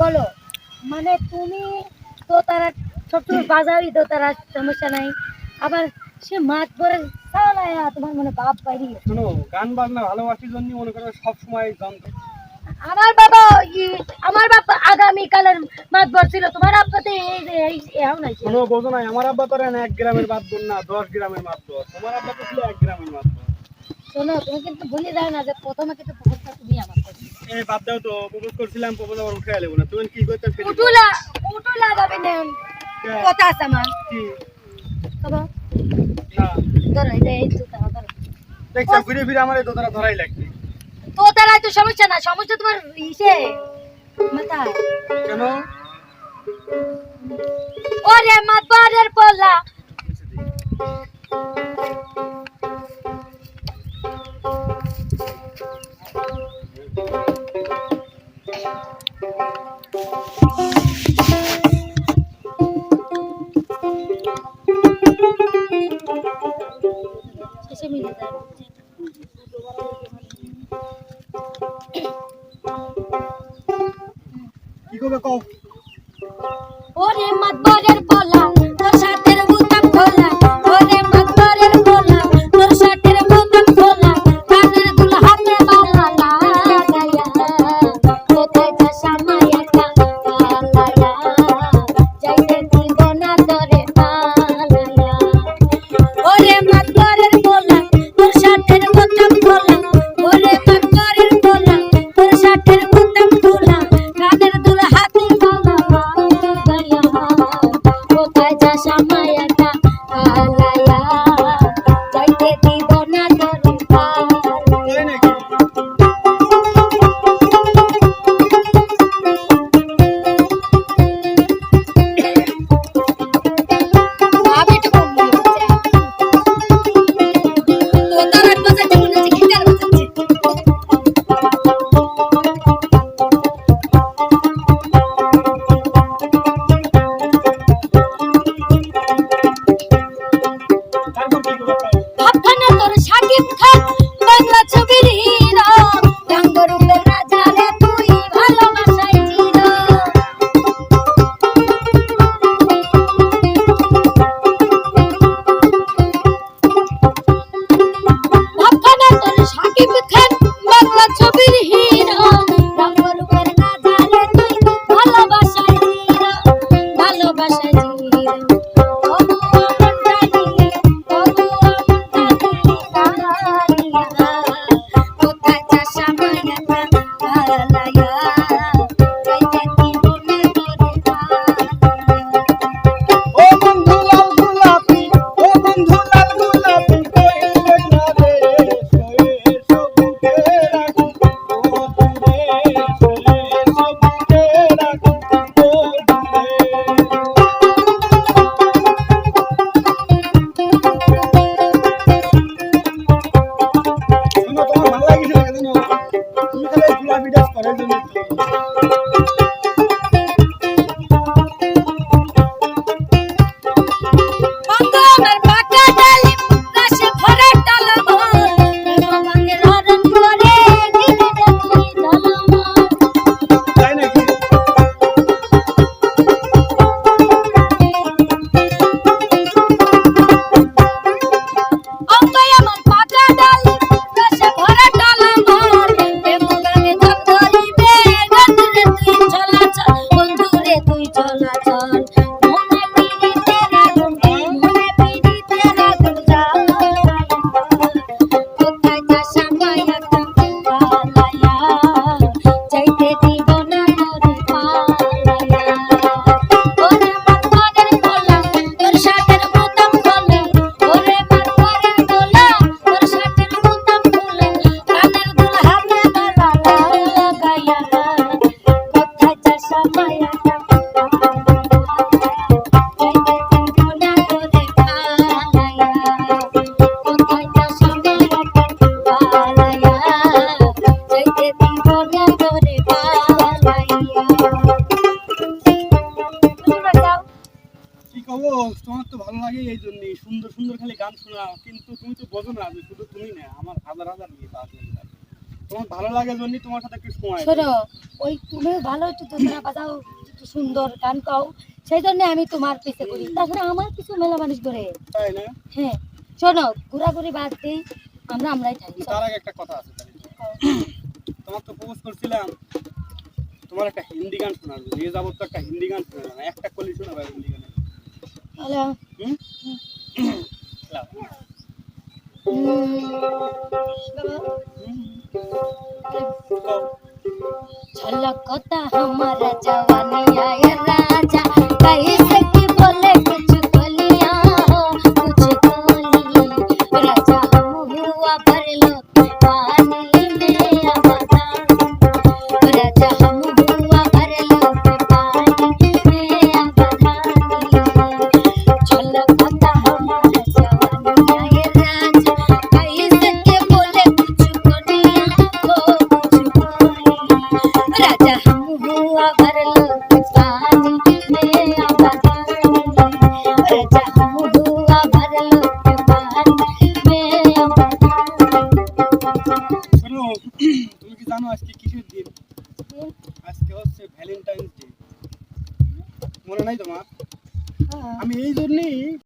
বলো মানে তুমি তো তারা সবসময় বাজারই তো তারা সমস্যা নাই। আবার সে মাছ ধরে চালায় তোমার মনে বাপ বাইরে শোনো গান বাজনা ভালোবাসির জন্য মনে করো সব সময় যন্ত্র আমার বাবা ই- আমার বাবা আগামী কালের মাছ ধরছিল তোমার আব্বা তো এই এই এও নাই শোনো বোঝো নাই আমার আব্বা তো এক গ্রামের মাছ ধর না দশ গ্রামের মাছ ধর তোমার আব্বা তো ছিল এক গ্রামের মাছ ধর শোনো তুমি কিন্তু ভুলে যাও না যে প্রথমে কিন্তু পুকুরটা তুমি আমার এই বাদ দাও তো প্রপোজ করছিলাম প্রপোজ আবার উঠে এলে না। তুমি কি করতে ফেলি উঠুলা উঠুলা যাবে না। কথা আছে আমার। কি? বাবা না। ধরো এই এই জুতা ধরো দেখছ ঘুরে ফিরে আমার এই দোতারা ধরাই লাগছে তো তারা তো সমস্যা না সমস্যা তোমার ইসে। মাথা। কেন? ওরে মাতবারের পোলা। কি করবে কও? ওরে মাতবারের পোলা তোর সাথের খোলা, ওরে মাতবারের পোলা তোর সাথের বুতাম খোলা, কানের দুল হাতে বালা কোথায় পালায়া ওরে মাতবারের পোলা তোর সাথের খোলা তোমার তো ভালো লাগে এই জন্যই। সুন্দর সুন্দর খালি গান শোনা কিন্তু তুমি তো বোঝো না যে শুধু তুমি না, আমার হাজার হাজার গীত আছে তোমার ভালো লাগে জন্যই তোমার সাথে একটু সময়। শোনো ওই তুমি ভালো একটু দোতরা বাজাও একটু সুন্দর গান গাও। সেই জন্য আমি তোমার পিছে করি। তাছাড়া আমার কিছু মেলা মানুষ ধরে। তাই না? হ্যাঁ শোনো ঘোরাঘুরি বাদ দিই আমরা আমরাই থাকি তার আগে একটা কথা আছে তোমার তো প্রপোজ করছিলাম তোমার একটা হিন্দি গান শোনাবো যে যাবত তো একটা হিন্দি গান শোনালাম। একটা কলি শোনাবো হিন্দি গানে। হ্যালো। হুম? লাও। কও। झलकता हमारा जवानी आया